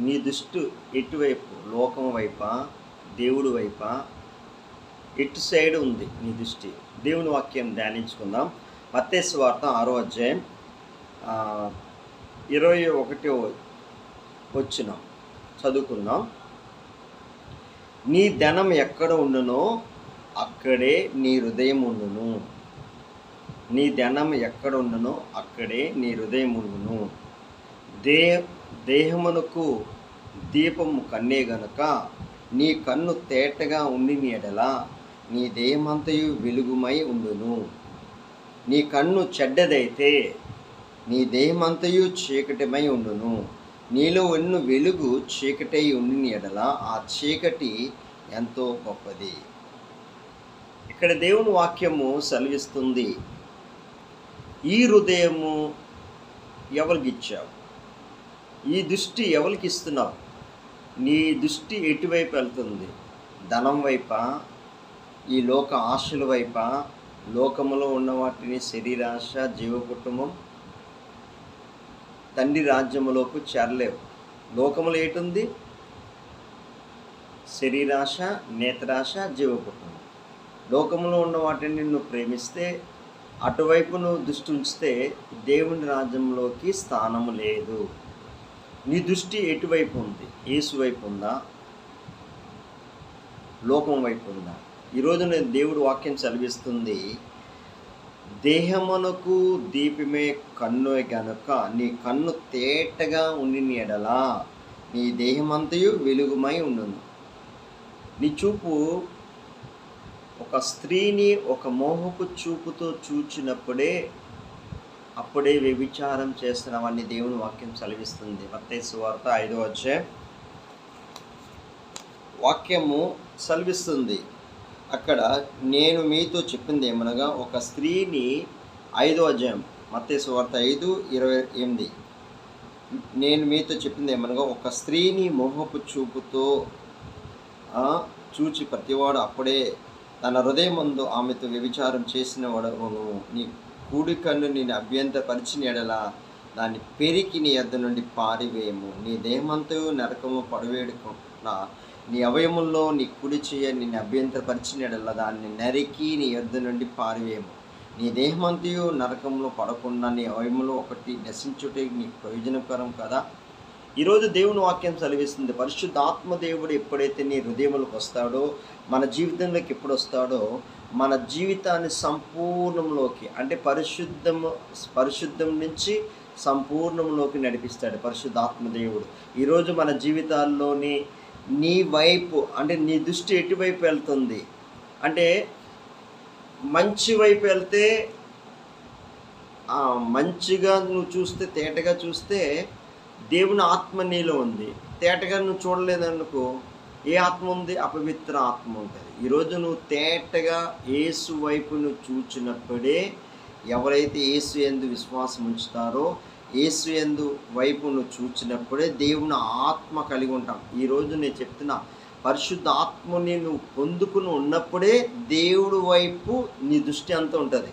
నీ దృష్టి ఎటువైపు? లోకం వైపా? దేవుడు వైపా? ఎటు సైడ్ ఉంది నీ దృష్టి. దేవుని వాక్యం ధ్యానించుకుందాం. మత్తేసు వార్త ఆరో అధ్యాయం ఇరవై ఒకటి వచ్చిన చదువుకుందాం. నీ ధనం ఎక్కడ ఉండునో అక్కడే నీ హృదయం ఉండును. నీ ధనం ఎక్కడ ఉండునో అక్కడే నీ హృదయం ఉండును. దే దేహమునకు దీపము కన్నే గనుక నీ కన్ను తేటగా ఉండి ఎడల నీ దేహమంతయు వెలుగుమై ఉండును. నీ కన్ను చెడ్డదైతే నీ దేహమంతయు చీకటిమై ఉండును. నీలో ఉన్న వెలుగు చీకటై ఉండిన ఎడల ఆ చీకటి ఎంతో గొప్పది. ఇక్కడ దేవుని వాక్యము సెలవిస్తుంది ఈ హృదయము ఎవరికి ఇచ్చావు ఈ దృష్టి ఎవరికి ఇస్తున్నావు? నీ దృష్టి ఎటువైపు వెళ్తుంది? ధనం వైపా? ఈ లోక ఆశల వైపా? లోకములో ఉన్న వాటిని శరీరాశ జీవ కుటుంబం తండ్రి రాజ్యములోకి చేరలేవు. లోకములో ఏటుంది? శరీరాశ నేత్రాశ జీవ కుటుంబం లోకములో ఉన్న వాటిని ప్రేమిస్తే అటువైపు నువ్వు దృష్టి ఉంచితే దేవుని రాజ్యంలోకి స్థానము లేదు. నీ దృష్టి ఎటువైపు ఉంది? ఏసు వైపు ఉందా? లోకం వైపు ఉందా? ఈరోజు నేను దేవుడు వాక్యం చదివిస్తుంది దేహమునకు దీపమే కన్ను గనుక నీ కన్ను తేటగా ఉండి ఎడలా నీ దేహమంతయు వెలుగుమై ఉండును. నీ చూపు ఒక స్త్రీని ఒక మోహపు చూపుతో చూచినప్పుడే అప్పుడే వ్యభిచారం చేస్తున్నామని దేవుని వాక్యం సెలవిస్తుంది. మత్తేసు వార్త ఐదో వచ్చే వాక్యము సెలవిస్తుంది. అక్కడ నేను మీతో చెప్పింది ఏమనగా ఒక స్త్రీని ఐదో అధ్యాయం మత్తేసు వార్త ఐదు ఇరవై ఎనిమిది. నేను మీతో చెప్పింది ఏమనగా ఒక స్త్రీని మోహపు చూపుతో చూచి ప్రతివాడు అప్పుడే తన హృదయం ముందు ఆమెతో వ్యభిచారం చేసిన వాడు నీ కూడి కన్ను నేను అభ్యంతరపరిచిన ఎడల దాన్ని పెరికి నీ యొద్ద నుండి పారివేయము. నీ దేహమంతయు నరకము పడవేడుకున్న నీ అవయముల్లో నీ కుడి చేయ నిన్ను అభ్యంతరపరిచిన ఎడల దాన్ని నరికి నీ యొద్ద నుండి పారివేయము. నీ దేహమంతయు నరకంలో పడకుండా నీ అవయములో ఒకటి నశించుటే నీకు ప్రయోజనకరం కదా? ఈరోజు దేవుని వాక్యం చదివిస్తుంది పరిశుద్ధాత్మ దేవుడు ఎప్పుడైతే నీ హృదయములకు వస్తాడో మన జీవితంలోకి ఎప్పుడు వస్తాడో మన జీవితాన్ని సంపూర్ణంలోకి అంటే పరిశుద్ధము పరిశుద్ధం నుంచి సంపూర్ణంలోకి నడిపిస్తాడు పరిశుద్ధాత్మదేవుడు ఈరోజు మన జీవితాల్లోని నీ వైపు అంటే నీ దృష్టి ఎటువైపు వెళ్తుంది? అంటే మంచి వైపు వెళ్తే మంచిగా నువ్వు చూస్తే తేటగా చూస్తే దేవుని ఆత్మ నీలో ఉంది. తేటగా నువ్వు చూడలేదనుకో ఏ ఆత్మ ఉంది? అపవిత్ర ఆత్మ ఉంటుంది ఈరోజు నువ్వు తేటగా ఏసు వైపు నువ్వు చూచినప్పుడే ఎవరైతే ఏసు ఎందు విశ్వాసం ఉంచుతారో ఏసు ఎందు వైపు నువ్వు చూచినప్పుడే దేవుని ఆత్మ కలిగి ఉంటాం. ఈరోజు నేను చెప్తున్నా పరిశుద్ధ ఆత్మని నువ్వు పొందుకుని ఉన్నప్పుడే దేవుడు వైపు నీ దృష్టి అంతా ఉంటుంది.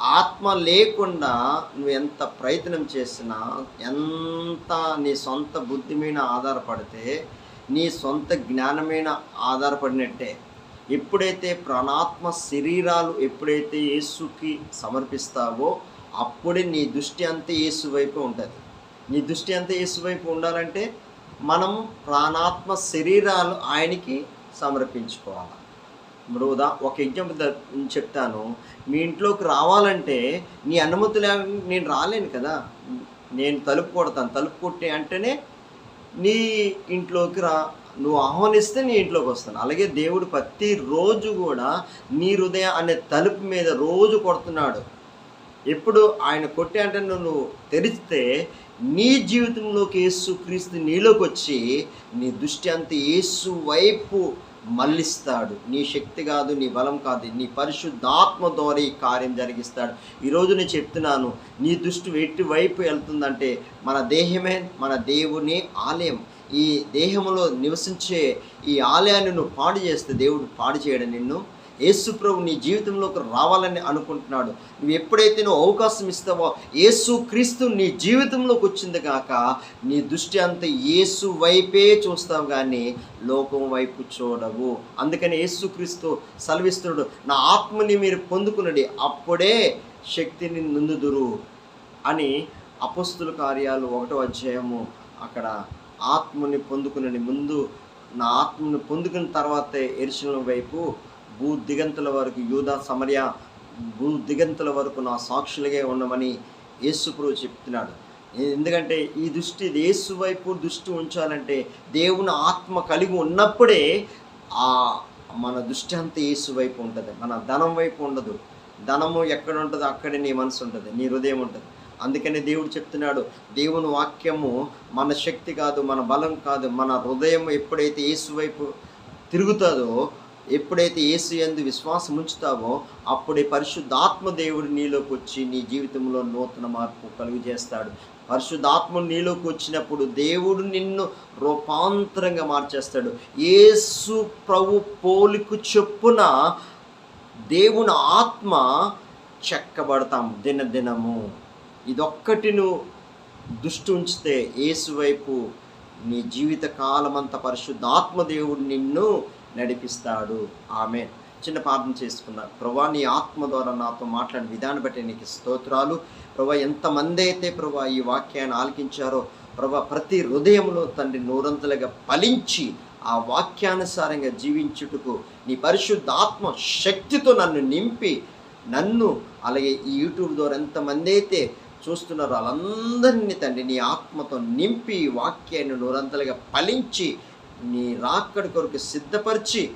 ఆత్మ లేకుండా నువ్వు ఎంత ప్రయత్నం చేసినా ఎంత నీ సొంత బుద్ధి మీద ఆధారపడితే నీ సొంత జ్ఞానమైన ఆధారపడినట్టే. ఎప్పుడైతే ప్రాణాత్మ శరీరాలు ఎప్పుడైతే యేసుకి సమర్పిస్తావో అప్పుడే నీ దృష్టి అంతా యేసు వైపు ఉంటుంది. నీ దృష్టి అంతా యేసు వైపు ఉండాలంటే మనం ప్రాణాత్మ శరీరాలు ఆయనకి సమర్పించుకోవాలి. ఇప్పుడు ఉదా ఒక ఎగ్జాంపుల్ చెప్తాను. మీ ఇంట్లోకి రావాలంటే నీ అనుమతి లేకుండా నేను రాలేను కదా. నేను తలుపు కొడతాను. తలుపు కొట్టే అంటేనే నీ ఇంట్లోకి రా. నువ్వు ఆహ్వానిస్తే నీ ఇంట్లోకి వస్తాను. అలాగే దేవుడు ప్రతిరోజు కూడా నీ హృదయం అనే తలుపు మీద రోజు కొడుతున్నాడు. ఎప్పుడు ఆయన కొట్టే అంటే నువ్వు తెరిస్తే నీ జీవితంలోకి యేసు క్రీస్తు నీలోకి వచ్చి నీ దృష్టి అంత యేసు వైపు మళ్ళిస్తాడు. నీ శక్తి కాదు నీ బలం కాదు నీ పరిశుద్ధాత్మ ద్వారా ఈ కార్యం జరిగిస్తాడు. ఈరోజు నేను చెప్తున్నాను నీ దృష్టి ఎటువైపు వెళ్తుందంటే మన దేహమే మన దేవుని ఆలయం. ఈ దేహంలో నివసించే ఈ ఆలయాన్ని నువ్వు పాడు చేస్తే దేవుడు పాడు చేయడం నిన్ను యేసు ప్రభు నీ జీవితంలోకి రావాలని అనుకుంటున్నాడు. నువ్వు ఎప్పుడైతే నువ్వు అవకాశం ఇస్తావో యేసు క్రీస్తు నీ జీవితంలోకి వచ్చింది కాక నీ దృష్టి అంతా యేసు వైపే చూస్తావు కానీ లోకం వైపు చూడవు. అందుకని యేసు క్రీస్తు సెలవిస్తున్నాడు నా ఆత్మని మీరు పొందుకున్నది అప్పుడే శక్తిని నుందుదురు అని అపస్తుల కార్యాలు ఒకటో అధ్యాయము అక్కడ ఆత్మని పొందుకునని ముందు నా ఆత్మని పొందుకున్న తర్వాతే ఎరుశలం వైపు భూ దిగంతుల వరకు యూదా సమర్య భూ దిగంతుల వరకు నా సాక్షులుగా ఉండమని యేసుప్రభు చెప్తున్నాడు. ఎందుకంటే ఈ దృష్టి యేసు వైపు దృష్టి ఉంచాలంటే దేవుని ఆత్మ కలిగి ఉన్నప్పుడే ఆ మన దృష్టి అంతా యేసు వైపు ఉంటుంది. మన ధనం వైపు ఉండదు. ధనము ఎక్కడ ఉంటుందో అక్కడే నీ మనసు ఉంటుంది నీ హృదయం ఉంటుంది. అందుకని దేవుడు చెప్తున్నాడు దేవుని వాక్యము మన శక్తి కాదు మన బలం కాదు మన హృదయం ఎప్పుడైతే యేసు వైపు తిరుగుతుందో ఎప్పుడైతే యేసు ఎందు విశ్వాసం ఉంచుతావో అప్పుడే పరిశుద్ధాత్మ దేవుడు నీలోకి వచ్చి నీ జీవితంలో నూతన మార్పు కలుగు చేస్తాడు పరిశుద్ధాత్మ నీలోకి వచ్చినప్పుడు దేవుడు నిన్ను రూపాంతరంగా మార్చేస్తాడు. యేసు ప్రభు పోలికు చొప్పున దేవుని ఆత్మ చెక్కబడతాం దినదినము. ఇదొక్కటి నువ్వు దృష్టి ఉంచితే యేసు వైపు నీ జీవిత కాలమంతా పరిశుద్ధాత్మ దేవుడు నిన్ను నడిపిస్తాడు. ఆమె చిన్న ప్రార్థన చేసుకున్నాను ప్రభా నీ ఆత్మ ద్వారా నాతో మాట్లాడిన విధానం బట్టి నీకు స్తోత్రాలు. ప్రభా ఎంతమంది అయితే ప్రభా ఈ వాక్యాన్ని ఆలకించారో ప్రభా ప్రతి హృదయంలో తండ్రి నూరంతలుగా ఫలించి ఆ వాక్యానుసారంగా జీవించుటకు నీ పరిశుద్ధాత్మ శక్తితో నన్ను నింపి నన్ను అలాగే ఈ యూట్యూబ్ ద్వారా ఎంతమంది అయితే చూస్తున్నారో వాళ్ళందరినీ తండ్రి నీ ఆత్మతో నింపి వాక్యాన్ని నూరంతలుగా ఫలించి నీ రాక్కడి కొరకు సిద్ధపరిచి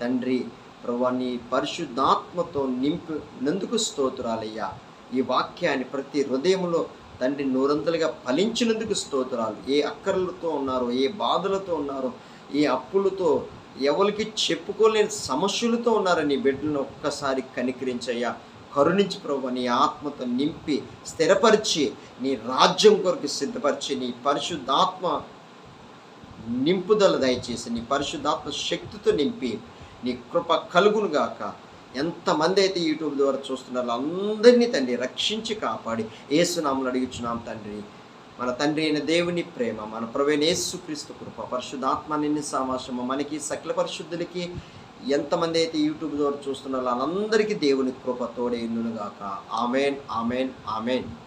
తండ్రి ప్రభా నీ పరిశుద్ధాత్మతో నింపు నందుకు స్తోత్రాలయ్యా. ఈ వాక్యాన్ని ప్రతి హృదయంలో తండ్రి నూరంతలుగా ఫలించినందుకు స్తోత్రాలు. ఏ అక్కర్లతో ఉన్నారో ఏ బాధలతో ఉన్నారో ఏ అప్పులతో ఎవరికి చెప్పుకోలేని సమస్యలతో ఉన్నారని బిడ్డలను ఒక్కసారి కనికరించయ్యా. కరుణించి ప్రభు నీ ఆత్మతో నింపి స్థిరపరిచి నీ రాజ్యం కొరకు సిద్ధపరిచి నీ పరిశుద్ధాత్మ నింపుదల దయచేసి నీ పరిశుద్ధాత్మ శక్తితో నింపి నీ కృప కలుగును గాక. ఎంతమంది అయితే యూట్యూబ్ ద్వారా చూస్తున్నారో అందరినీ తండ్రి రక్షించి కాపాడి. ఏసునామలు అడుగుచున్నాం తండ్రి. మన తండ్రి అయిన దేవుని ప్రేమ మన ప్రవేణ యేసుక్రీస్తు కృప పరిశుద్ధాత్మ నిన్న సామాసము మనకి సకల పరిశుద్ధులకి ఎంతమంది అయితే యూట్యూబ్ ద్వారా చూస్తున్నారో వాళ్ళందరికీ దేవుని కృప తోడే గాక. Amen amen amen.